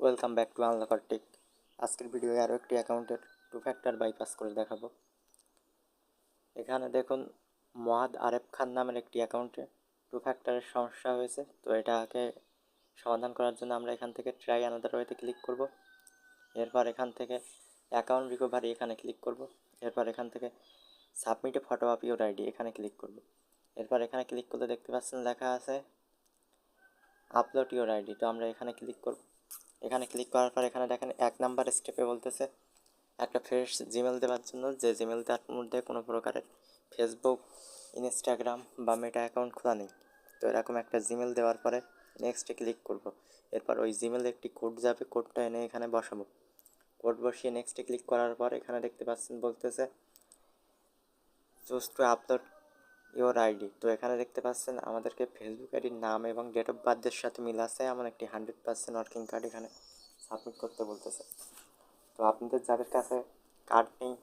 Welcome back to Unlocker Tech আজকের ভিডিওয়ে আরও একটি অ্যাকাউন্টের টু ফ্যাক্টর বাইপাস করে দেখাবো। এখানে দেখুন মহাদ আরেফ খান নামের একটি অ্যাকাউন্টে টু ফ্যাক্টরের সমস্যা হয়েছে। তো এটাকে সমাধান করার জন্য আমরা এখান থেকে ট্রাই আনাদার ওয়েতে ক্লিক করব। এরপর এখান থেকে অ্যাকাউন্ট রিকভারি এখানে ক্লিক করব। এরপর এখান থেকে সাবমিটে ফটো আপ ইউর আইডি এখানে ক্লিক করব। এরপর এখানে ক্লিক করলে দেখতে পাচ্ছেন লেখা আছে আপলোড ইউর আইডি তো আমরা এখানে ক্লিক করব। এখানে ক্লিক করার পর এখানে দেখেন এক নাম্বার স্টেপে বলতেছে, একটা ফ্রেশ জিমেল দেওয়ার জন্য। যে জিমেলটার মধ্যে কোনো প্রকারের ফেসবুক ইনস্টাগ্রাম বা মেটা অ্যাকাউন্ট খোলা নেই। তো এরকম একটা জিমেল দেওয়ার পরে নেক্সটে ক্লিক করব। এরপর ওই জিমেলে একটি কোড যাবে কোডটা এনে এখানে বসাবো। কোড বসিয়ে নেক্সটে ক্লিক করার পর এখানে দেখতে পাচ্ছেন বলতেছে choose to upload your ID তো এখানে দেখতে পাচ্ছেন আমাদেরকে ফেসবুক আইডির নাম এবং ডেট অফ বার্থের সাথে মিল আছে। এমন একটি হান্ড্রেড পার্সেন্ট ওয়ার্কিং কার্ড এখানে সাবমিট করতে বলতেছে। তো আপনাদের যাদের কাছে কার্ড নেই,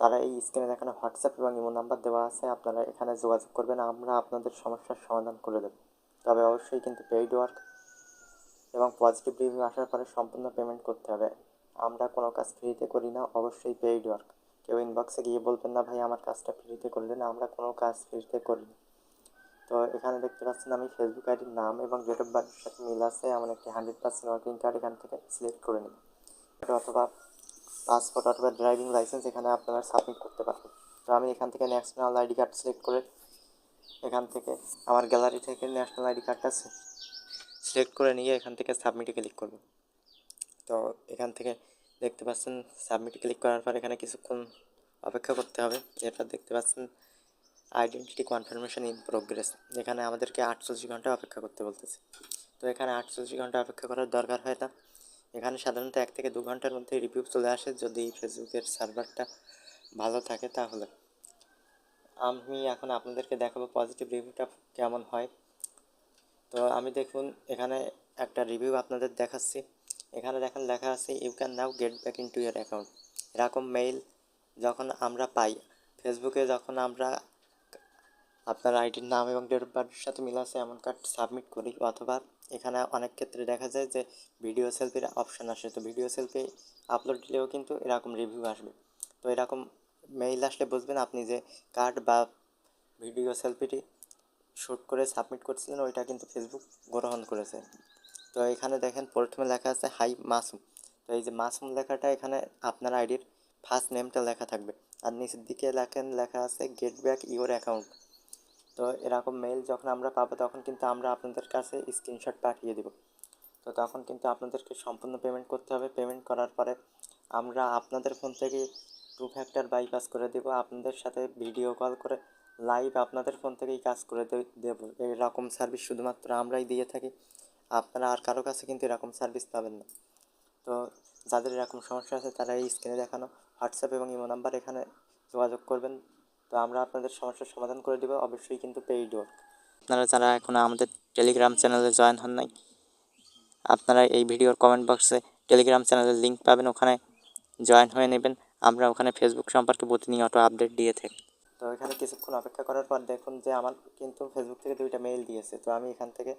তারা এই স্ক্রিনে দেখানো হোয়াটসঅ্যাপ এবং ইমো নাম্বার দেওয়া আছে। আপনারা এখানে যোগাযোগ করবেন, আমরা আপনাদের সমস্যার সমাধান করে দেব। তবে অবশ্যই কিন্তু পেইড ওয়ার্ক এবং পজিটিভ রিভিউ আসার পরে সম্পূর্ণ পেমেন্ট করতে হবে। আমরা কোনো কাজ ফ্রিতে করি না, অবশ্যই পেইড ওয়ার্ক কেউ ইনবক্সে গিয়ে বলবেন, না ভাই, আমার কাজটা ফ্রিতে করলেন আমরা কোনো কাজ ফ্রিতে করি না তো এখানে দেখতে পাচ্ছেন আমি ফেসবুক আইডির নাম এবং ডেট অফ বার্থের সাথে মিল আছে। এমন একটি হান্ড্রেড পার্সেন্ট ওয়ার্কিং কার্ড এখান থেকে সিলেক্ট করে নিন অথবা পাসপোর্ট অথবা ড্রাইভিং লাইসেন্স এখানে আপনারা সাবমিট করতে পারবেন। তো আমি এখান থেকে ন্যাশনাল আইডি কার্ড সিলেক্ট করে এখান থেকে আমার গ্যালারি থেকে ন্যাশনাল আইডি কার্ডটা সিলেক্ট করে নিয়ে এখান থেকে সাবমিটে ক্লিক করব। তো এখান থেকে দেখতে পাচ্ছেন সাবমিট ক্লিক করার পর এখানে কিছুক্ষণ অপেক্ষা করতে হবে। এরপর দেখতে পাচ্ছেন আইডেন্টিটি কনফার্মেশন ইন প্রোগ্রেস এখানে আমাদেরকে আটচল্লিশ ঘণ্টা অপেক্ষা করতে বলতেছে। তো এখানে আটচল্লিশ ঘণ্টা অপেক্ষা করার দরকার হয় না। এখানে সাধারণত এক থেকে দু ঘণ্টার মধ্যে রিভিউ চলে আসে যদি ফেসবুকের সার্ভারটা ভালো থাকে তাহলে। আমি এখন আপনাদেরকে দেখাবো পজিটিভ রিভিউটা কেমন হয়। তো আমি দেখুন, এখানে একটা রিভিউ আপনাদের দেখাচ্ছি। এখানে দেখেন লেখা আছে you can now get back into your account এরকম মেইল যখন আমরা পাই ফেসবুকে যখন আমরা আপনার আইডির নাম এবং ডেট অফ বার্থের সাথে মিল আছে, এমন কার্ড সাবমিট করি, অথবা এখানে অনেক ক্ষেত্রে দেখা যায় যে ভিডিও সেলফির অপশান আসে। তো ভিডিও সেলফি আপলোড দিলেও কিন্তু এরকম রিভিউ আসবে। তো এরকম মেইল আসলে বুঝবেন আপনি যে কার্ড বা ভিডিও সেলফিটি শ্যুট করে সাবমিট করছিলেন, ওইটা কিন্তু ফেসবুক গ্রহণ করেছে। তো এখানে দেখেন প্রথমে লেখা আছে, হাই মাসুম। তো এই যে মাসুম লেখাটা এখানে আপনার আইডির ফার্স্ট নেমটা লেখা থাকবে। আর নিচের দিকে লেখেন, লেখা আছে গেট ব্যাক ইওর অ্যাকাউন্ট তো এরকম মেইল যখন আমরা পাবো, তখন কিন্তু আমরা আপনাদের কাছে স্ক্রিনশট পাঠিয়ে দেব। তো তখন কিন্তু আপনাদেরকে সম্পূর্ণ পেমেন্ট করতে হবে। পেমেন্ট করার পরে আমরা আপনাদের ফোন থেকে টু ফ্যাক্টর বাইপাস করে দেব। আপনাদের সাথে ভিডিও কল করে লাইভ আপনাদের ফোন থেকেই কাজ করে দেবো। এরকম সার্ভিস শুধুমাত্র আমরাই দিয়ে থাকি। আপনারা আর কারও কাছে কিন্তু এরকম সার্ভিস পাবেন না। তো যাদের এরকম সমস্যা আছে তারা এই স্ক্রিনে দেখানো হোয়াটসঅ্যাপ এবং ইমো নাম্বার এখানে যোগাযোগ করবেন। তো আমরা আপনাদের সমস্যার সমাধান করে দেবো, অবশ্যই কিন্তু পেইড ওয়ার্ক আপনারা যারা এখনও আমাদের টেলিগ্রাম চ্যানেলে জয়েন হন নাই, আপনারা এই ভিডিওর কমেন্ট বক্সে টেলিগ্রাম চ্যানেলের লিঙ্ক পাবেন, ওখানে জয়েন হয়ে নেবেন। আমরা ওখানে ফেসবুক সম্পর্কে প্রতিনিয়ত আপডেট দিয়ে থাকি। তো এখানে কিছুক্ষণ অপেক্ষা করার পর দেখুন যে আমার কিন্তু ফেসবুক থেকে দুইটা মেইল দিয়েছে, তো আমি এখান থেকে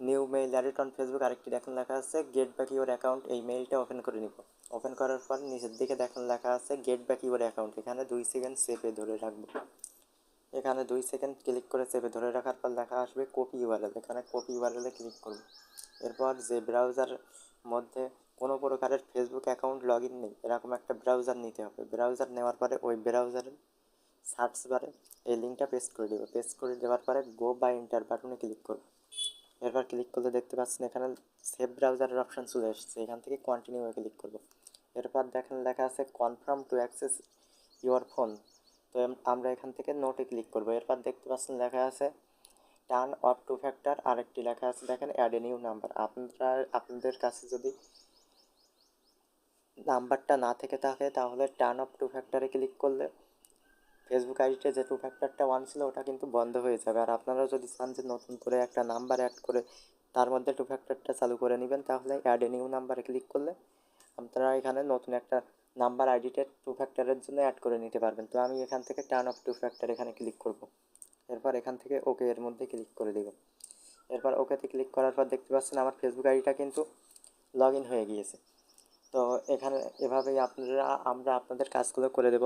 new mail added on Facebook আরেকটি দেখুন লেখা আছে গেট ব্যাক ইউর অ্যাকাউন্ট এই মেইলটা ওপেন করে নিব। ওপেন করার পর নিচের দিকে দেখুন লেখা আছে গেট ব্যাক ইউর অ্যাকাউন্ট এখানে দুই সেকেন্ড সেভে ধরে রাখব। এখানে দুই সেকেন্ড ক্লিক করে সেভে ধরে রাখার পর লেখা আসবে কপি ইউআরএল এখানে কপি ইউআরএলে ক্লিক করব। এরপর যে ব্রাউজার মধ্যে কোনো প্রকারের ফেসবুক অ্যাকাউন্ট লগ ইন নেই, এরকম একটা ব্রাউজার নিতে হবে। ব্রাউজার নেওয়ার পরে ওই ব্রাউজারের সার্চ বারে এই লিঙ্কটা পেস্ট করে দেবো পেস্ট করে দেওয়ার পরে গো বা এন্টার বাটনে ক্লিক করব। এরপর ক্লিক করলে দেখতে পাচ্ছেন এখানে সেভ ব্রাউজারের অপশান চলে এসেছে। এখান থেকে কন্টিনিউ ক্লিক করব। এরপর দেখেন লেখা আছে confirm to access your phone তো আমরা এখান থেকে নোটে ক্লিক করব। এরপর দেখতে পাচ্ছেন লেখা আছে টার্ন অফ টু ফ্যাক্টর আরেকটি লেখা আছে, দেখেন অ্যাড এ নিউ নাম্বার আপনারা, আপনাদের কাছে যদি নাম্বারটা না থেকে থাকে তাহলে টার্ন অফ টু ফ্যাক্টরে ক্লিক করলে ফেসবুক আইডিটা যে টু ফ্যাক্টরটা ওয়ান ছিল, ওটা কিন্তু বন্ধ হয়ে যাবে। আর আপনারা যদি চান যে নতুন করে একটা নাম্বার অ্যাড করে তার মধ্যে টু ফ্যাক্টরটা চালু করে নেবেন, তাহলে অ্যাড নিউ নাম্বারে ক্লিক করলে আপনারা এখানে নতুন একটা নাম্বার আইডিতে টু ফ্যাক্টরের জন্য অ্যাড করে নিতে পারবেন। তো আমি এখান থেকে টার্ন অফ টু ফ্যাক্টর এখানে ক্লিক করব। এরপর এখান থেকে ওকে এর মধ্যে ক্লিক করে দেব। এরপর ওকেতে ক্লিক করার পর দেখতে পাচ্ছেন আমার ফেসবুক আইডিটা কিন্তু লগ হয়ে গিয়েছে। তো এখানে এভাবেই আপনারা, আমরা আপনাদের কাজগুলো করে দেব।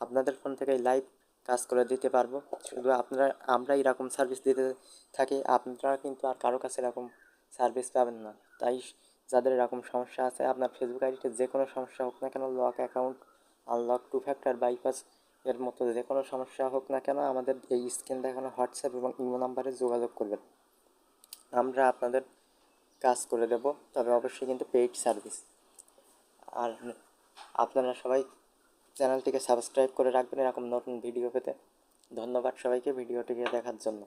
আপনাদের ফোন থেকে লাইভ কাজ করে দিতে পারব। শুধু আপনারা, আমরা এরকম সার্ভিস দিতে থাকি, আপনারা কিন্তু আর কারও কাছে এরকম সার্ভিস পাবেন না। তাই যাদের এরকম সমস্যা আছে, আপনার ফেসবুক আইডিতে যে কোনো সমস্যা হোক না কেন lock account unlock two factor bypass এর মতো যে কোনো সমস্যা হোক না কেন, আমাদের এই স্ক্রিন দেখানো হোয়াটসঅ্যাপ এবং ইমো নাম্বারে যোগাযোগ করবেন। আমরা আপনাদের কাজ করে দেব, তবে অবশ্যই কিন্তু পেইড সার্ভিস আর আপনারা সবাই চ্যানেলটিকে সাবস্ক্রাইব করে রাখবেন এরকম নতুন ভিডিও পেতে। ধন্যবাদ সবাইকে ভিডিওটিকে দেখার জন্য।